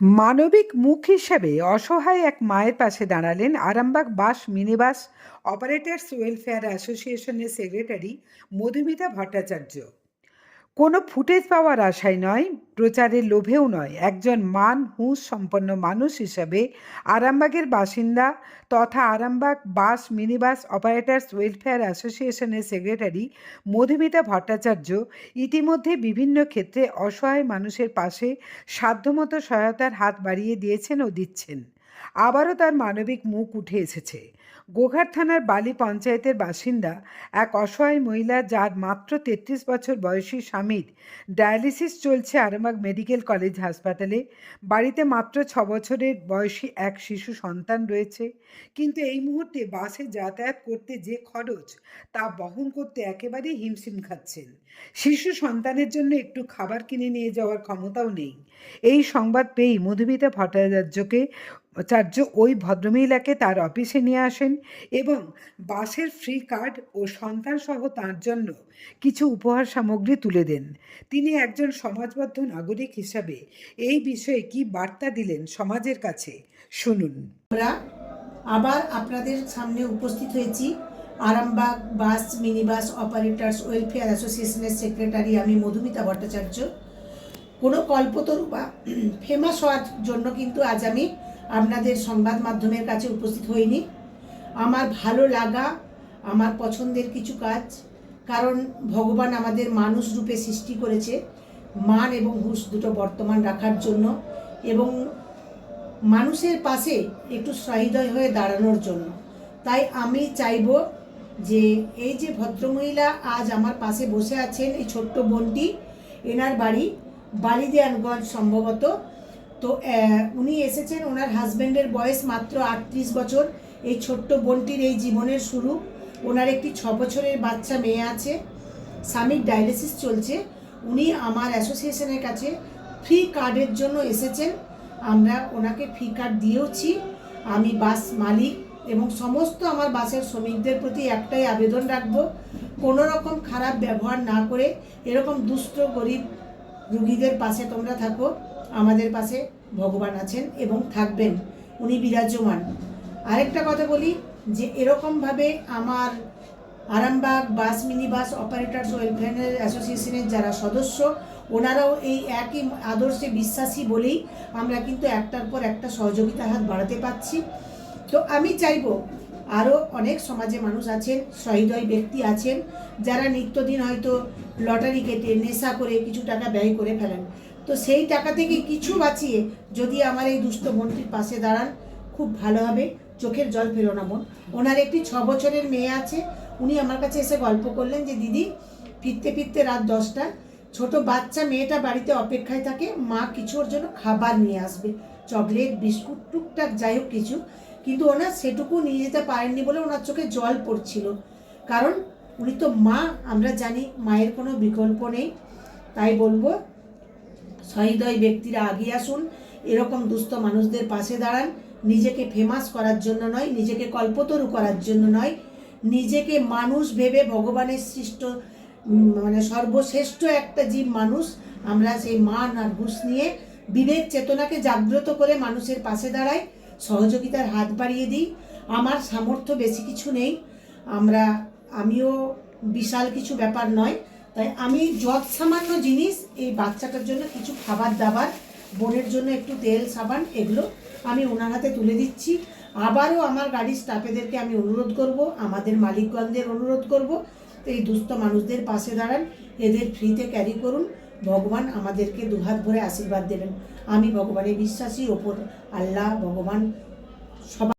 মানবিক মুখ হিসেবে অসহায় এক মায়ের পাশে দাঁড়ালেন Arambagh bus minibus operators welfare অ্যাসোসিয়েশনের সেক্রেটারি মধুমিতা ভট্টাচার্য। কোনো ফুটেজ পাওয়ার আশায় নয়, প্রচারের লোভেও নয়। একজন মান হুঁশ সম্পন্ন মানুষ হিসাবে আরামবাগের বাসিন্দা তথা Arambagh bus minibus operators welfare অ্যাসোসিয়েশনের সেক্রেটারি মধুমিতা ভট্টাচার্য ইতিমধ্যে বিভিন্ন ক্ষেত্রে অসহায় মানুষের পাশে সাধ্যমতো সহায়তার হাত বাড়িয়ে দিয়েছেন ও দিচ্ছেন। আবারও তার মানবিক মুখ উঠে এসেছে। গোঘাট থানার বালি পঞ্চায়েতের বাসিন্দা এক অসহায় মহিলা যার মাত্র তেত্রিশ বছর বয়সী স্বামীর ডায়ালিসিস চলছে আরামবাগ মেডিকেল কলেজ হাসপাতালে। বাড়িতে মাত্র ছ বছরের বয়সী এক শিশু সন্তান রয়েছে। কিন্তু এই মুহূর্তে বাসে যাতায়াত করতে যে খরচ, তা বহন করতে একেবারেই হিমশিম খাচ্ছেন। শিশু সন্তানের জন্য একটু খাবার কিনে নিয়ে যাওয়ার ক্ষমতাও নেই। এই সংবাদ পেয়েই মধুমিতা ভট্টাচার্যকে চার্য ওই ভদ্রমহিলাকে তার অফিসে নিয়ে আসেন এবং বাসের ফ্রি কার্ড ও সন্তানসহ তার জন্য কিছু উপহার সামগ্রী তুলে দেন। তিনি একজন সমাজবদ্ধ নাগরিক হিসাবে এই বিষয়ে কি বার্তা দিলেন সমাজের কাছে? শুনুন। আমরা আবার আপনাদের সামনে উপস্থিত হয়েছি। Arambagh bus, minibus, operators welfare অ্যাসোসিয়েশনের সেক্রেটারি আমি মধুমিতা ভট্টাচার্য। কোনো কল্পতরু বা ফেমাস হওয়ার জন্য কিন্তু আজ আমি আপনাদের সংবাদ মাধ্যমের কাছে উপস্থিত হইনি। আমার ভালো লাগা, আমার পছন্দের কিছু কাজ, কারণ ভগবান আমাদের মানুষ রূপে সৃষ্টি করেছে, মান এবং হুঁশ দুটো বর্তমান রাখার জন্য এবং মানুষের পাশে একটু সহৃদয় হয়ে দাঁড়ানোর জন্য। তাই আমি চাইব যে এই যে ভদ্রমহিলা আজ আমার পাশে বসে আছেন, এই ছোট্ট বোনটি, এনার বাড়ি বালিদেয়ানগঞ্জ সম্ভবত তো উনি এসেছেন ওনার হাজব্যান্ডের বয়স মাত্র আটত্রিশ বছর। এই ছোট্ট বোনটির এই জীবনের শুরু। ওনার একটি ছ বছরের বাচ্চা মেয়ে আছে। স্বামীর ডায়ালিসিস চলছে। উনি আমার অ্যাসোসিয়েশনের কাছে ফ্রি কার্ডের জন্য এসেছেন। আমরা ওনাকে ফ্রি কার্ড দিয়েওছি। আমি বাস মালিক এবং সমস্ত আমার বাসের শ্রমিকদের প্রতি একটাই আবেদন রাখব, কোনো রকম খারাপ ব্যবহার না করে, এরকম দুষ্ট, গরিব রুগীদের পাশে তোমরা থাকো। আমাদের পাশে ভগবান আছেন এবং থাকবেন, উনি বিরাজমান। আরেকটা কথা বলি যে এরকমভাবে আমার Arambagh bus mini bus operators welfare অ্যাসোসিয়েশনের যারা সদস্য, ওনারাও এই একই আদর্শে বিশ্বাসী বলেই আমরা কিন্তু একটার পর একটা সহযোগিতা হাত বাড়াতে পারছি। তো আমি চাইব আরও অনেক সমাজে মানুষ আছেন, সহৃদয় ব্যক্তি আছেন, যারা নিত্যদিন হয়তো লটারি কেটে নেশা করে কিছু টাকা ব্যয় করে ফেলেন। তো সেই টাকা থেকে কিছু বাঁচিয়ে যদি আমার এই দুস্থ বোনটির পাশে দাঁড়ান, খুব ভালো হবে। চোখের জল ফেলো না মন ওনার একটি ছ বছরের মেয়ে আছে। উনি আমার কাছে এসে গল্প করলেন যে, দিদি, ফিরতে ফিরতে রাত দশটা। ছোট বাচ্চা মেয়েটা বাড়িতে অপেক্ষায় থাকে। মা কিছু ওর জন্য খাবার নিয়ে আসবে। চকলেট, বিস্কুট, টুকটাক যাই হোক কিছু। কিন্তু ওনার সেটুকু নিয়ে যেতে পারেননি বলে ওনার চোখে জল পড়ছিল। কারণ উনি তো মা। আমরা জানি মায়ের কোনো বিকল্প নেই। তাই বলব সহৃদয় ব্যক্তিরা আগিয়ে আসুন, এরকম দুস্থ মানুষদের পাশে দাঁড়ান। নিজেকে ফেমাস করার জন্য নয়, নিজেকে কল্পতরু করার জন্য নয়। নিজেকে মানুষ ভেবে ভগবানের সৃষ্ট মানে সর্বশ্রেষ্ঠ একটা জীব মানুষ আমরা সেই মান আর ঘুষ নিয়ে বিবেক চেতনাকে জাগ্রত করে মানুষের পাশে দাঁড়াই, সহযোগিতার হাত বাড়িয়ে দিই। আমার সামর্থ্য বেশি কিছু নেই। আমরা, আমিও বিশাল কিছু ব্যাপার নয়। তাই আমি যত সামান্য জিনিস এই বাচ্চাটার জন্য কিছু খাবার দাবার, বোনের জন্য একটু তেল, সাবান, এগুলো আমি ওনার হাতে তুলে দিচ্ছি। আবারও আমার গাড়ির স্টাফেদেরকে আমি অনুরোধ করব, আমাদের মালিকগণদের অনুরোধ করব, এই দুস্থ মানুষদের পাশে দাঁড়ান, এদের ফ্রিতে ক্যারি করুন। ভগবান আমাদেরকে দুহাত ভরে আশীর্বাদ দেবেন। আমি ভগবানের বিশ্বাসী, ওপর আল্লাহ, ভগবান সবাই